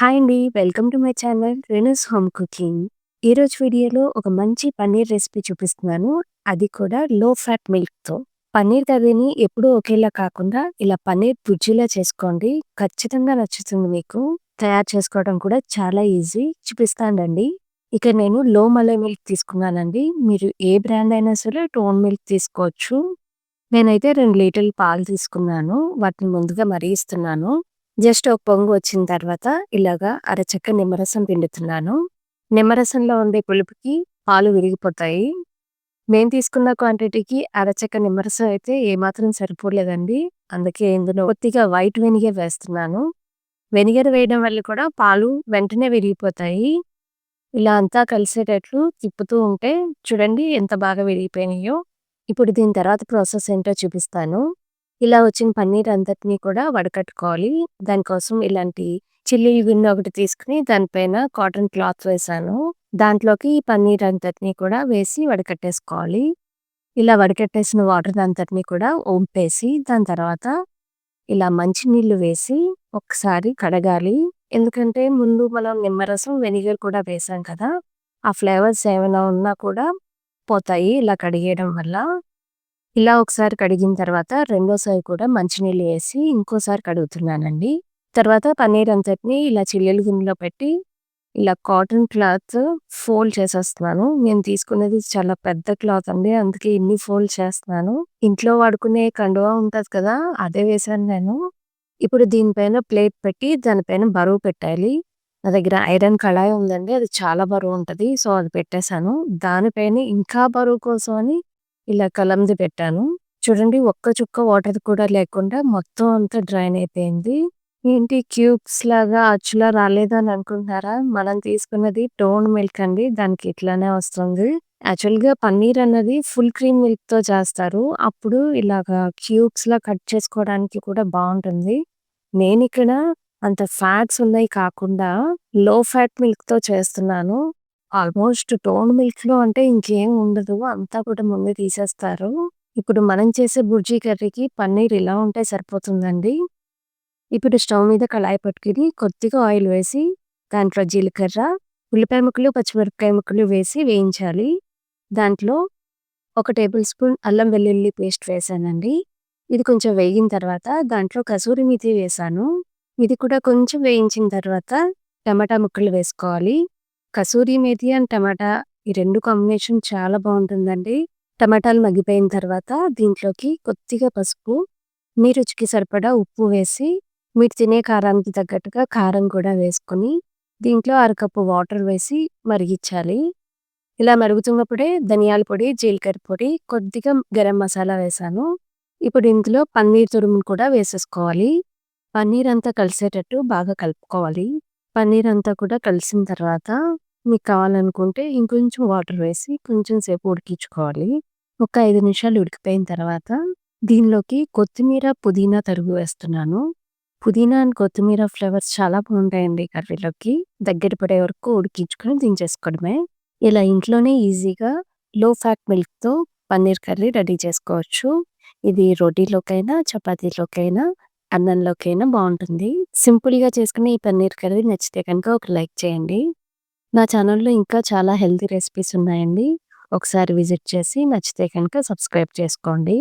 Hi అండి welcome to my channel Renu's home cooking. ఈరోజు వీడియోలో ఒక మంచి పన్నీర్ రెసిపీ చూపిస్తున్నాను. అది కూడా లో ఫ్యాట్ మిల్క్తో పన్నీర్ కర్రీని ఎప్పుడూ ఒకేలా కాకుండా ఇలా పన్నీర్ బుజ్జిలా చేసుకోండి. ఖచ్చితంగా నచ్చుతుంది మీకు. తయారు చేసుకోవడం కూడా చాలా ఈజీ. చూపిస్తానండి. ఇక నేను లో మలై మిల్క్ తీసుకున్నానండి. మీరు ఏ బ్రాండ్ అయినా సరే టోన్ మిల్క్ తీసుకోవచ్చు. నేనైతే రెండు లీటర్లు పాలు తీసుకున్నాను. వాటిని ముందుగా మరిగిస్తున్నాను. జస్ట్ ఒక పొంగు వచ్చిన తర్వాత ఇలాగా అరచక్క నిమ్మరసం పిండుతున్నాను. నిమ్మరసంలో ఉండే పులుపుకి పాలు విరిగిపోతాయి. మేము తీసుకున్న క్వాంటిటీకి అరచక్క నిమ్మరసం అయితే ఏమాత్రం సరిపోలేదండి. అందుకే ఇందులో కొద్దిగా వైట్ వెనిగర్ వేస్తున్నాను. వెనిగర్ వేయడం వల్ల కూడా పాలు వెంటనే విరిగిపోతాయి. ఇలా అంతా కలిసేటట్లు తిప్పుతూ ఉంటే చూడండి ఎంత బాగా విరిగిపోయినాయో. ఇప్పుడు దీని తర్వాత ప్రాసెస్ ఏంటో చూపిస్తాను. ఇలా వచ్చిన పన్నీర్ అంతటిని కూడా వడకట్టుకోవాలి. దానికోసం ఇలాంటి చిల్లీ గిన్నె ఒకటి తీసుకుని దానిపైన కాటన్ క్లాత్ వేసాను. దాంట్లోకి ఈ పన్నీర్ అంతటిని కూడా వేసి వడకట్టేసుకోవాలి. ఇలా వడకట్టేసిన వాటర్ అంతటిని కూడా వంపేసి దాని తర్వాత ఇలా మంచి నీళ్ళు వేసి ఒకసారి కడగాలి. ఎందుకంటే ముందు మనం నిమ్మరసం వెనిగర్ కూడా వేసాం కదా ఆ ఫ్లేవర్స్ ఏమైనా ఉన్నా కూడా పోతాయి ఇలా కడిగేయడం వల్ల. ఇలా ఒకసారి కడిగిన తర్వాత రెండోసారి కూడా మంచినీళ్ళు వేసి ఇంకోసారి కడుగుతున్నానండి. తర్వాత పన్నీర్ అంతటిని ఇలా చిల్లెలు గిన్నెలో పెట్టి ఇలా కాటన్ క్లాత్ ఫోల్డ్ చేసేస్తున్నాను. నేను తీసుకునేది చాలా పెద్ద క్లాత్ అండి. అందుకే ఇన్ని ఫోల్డ్ చేస్తున్నాను. ఇంట్లో వాడుకునే కండువా ఉంటుంది కదా అదే వేసాను నేను. ఇప్పుడు దీనిపైన ప్లేట్ పెట్టి దానిపైన బరువు పెట్టాలి. నా దగ్గర ఐరన్ కళాయి ఉందండి. అది చాలా బరువు ఉంటుంది. సో అది పెట్టేశాను. దానిపైన ఇంకా బరువు కోసం అని ఇలా కలంది పెట్టాను. చూడండి ఒక్క చుక్క వాటర్ కూడా లేకుండా మొత్తం అంతా డ్రైన్ అయిపోయింది. ఏంటి క్యూబ్స్ లాగా అచ్చులా రాలేదని అనుకుంటున్నారా? మనం తీసుకున్నది టోన్ మిల్క్ అండి దానికి ఇట్లానే వస్తుంది. యాక్చువల్గా పన్నీర్ అన్నది ఫుల్ క్రీమ్ మిల్క్తో చేస్తారు. అప్పుడు ఇలాగా క్యూబ్స్ లా కట్ చేసుకోవడానికి కూడా బాగుంటుంది. నేను ఇక్కడ అంత ఫ్యాట్స్ ఉన్నాయి కాకుండా లో ఫ్యాట్ మిల్క్తో చేస్తున్నాను. ఆల్మోస్ట్ టోన్ మిల్క్లో అంటే ఇంకేం ఉండదు. అంతా కూడా ముందే తీసేస్తారు. ఇప్పుడు మనం చేసే బుర్జీ కర్రీకి పన్నీర్ ఇలా ఉంటే సరిపోతుందండి. ఇప్పుడు స్టవ్ మీద కళాయి పట్టుకుని కొద్దిగా ఆయిల్ వేసి దాంట్లో జీలకర్ర ఉల్లిపాయ ముక్కలు పచ్చిమిరపకాయ ముక్కలు వేసి వేయించాలి. దాంట్లో ఒక టేబుల్ స్పూన్ అల్లం వెల్లుల్లి పేస్ట్ వేసానండి. ఇది కొంచెం వేగిన తర్వాత దాంట్లో కసూరి మితి వేసాను. ఇది కూడా కొంచెం వేయించిన తర్వాత టమాటా ముక్కలు వేసుకోవాలి. కసూరి మేతి అండ్ టమాటా ఈ రెండు కాంబినేషన్ చాలా బాగుంటుందండి. టమాటాలు మగ్గిపోయిన తర్వాత దీంట్లోకి కొద్దిగా పసుపు మీ రుచికి సరిపడా ఉప్పు వేసి మీరు తినే కారానికి తగ్గట్టుగా కారం కూడా వేసుకొని దీంట్లో అరకప్పు వాటర్ వేసి మరిగించాలి. ఇలా మరుగుతున్నప్పుడే ధనియాల పొడి జీలకర్ర పొడి కొద్దిగా గరం మసాలా వేసాను. ఇప్పుడు ఇందులో పన్నీర్ తురుమును కూడా వేసేసుకోవాలి. పన్నీర్ అంతా కలిసేటట్టు బాగా కలుపుకోవాలి. పన్నీర్ అంతా కూడా కలిసిన తర్వాత మీకు కావాలనుకుంటే ఇంకొంచెం వాటర్ వేసి కొంచెం సేపు ఉడికించుకోవాలి. ఒక ఐదు నిమిషాలు ఉడికిపోయిన తర్వాత దీనిలోకి కొత్తిమీర పుదీనా తరుగు వేస్తున్నాను. పుదీనా అండ్ కొత్తిమీర ఫ్లేవర్స్ చాలా బాగుంటాయండి కర్రీలోకి. దగ్గర పడే వరకు ఉడికించుకొని దించేసుకోవడమే. ఇలా ఇంట్లోనే ఈజీగా లో ఫ్యాట్ మిల్క్తో పన్నీర్ కర్రీ రెడీ చేసుకోవచ్చు. ఇది రోటీలోకైనా చపాతీలోకైనా అన్నంలోకైనా బాగుంటుంది సింపుల్గా చేసుకునే ఈ పన్నీర్ కర్రీ నచ్చితే కనుక ఒక లైక్ చేయండి. నా ఛానల్లో ఇంకా చాలా హెల్తీ రెసిపీస్ ఉన్నాయండి. ఒకసారి విజిట్ చేసి నచ్చితే కనుక సబ్స్క్రైబ్ చేసుకోండి.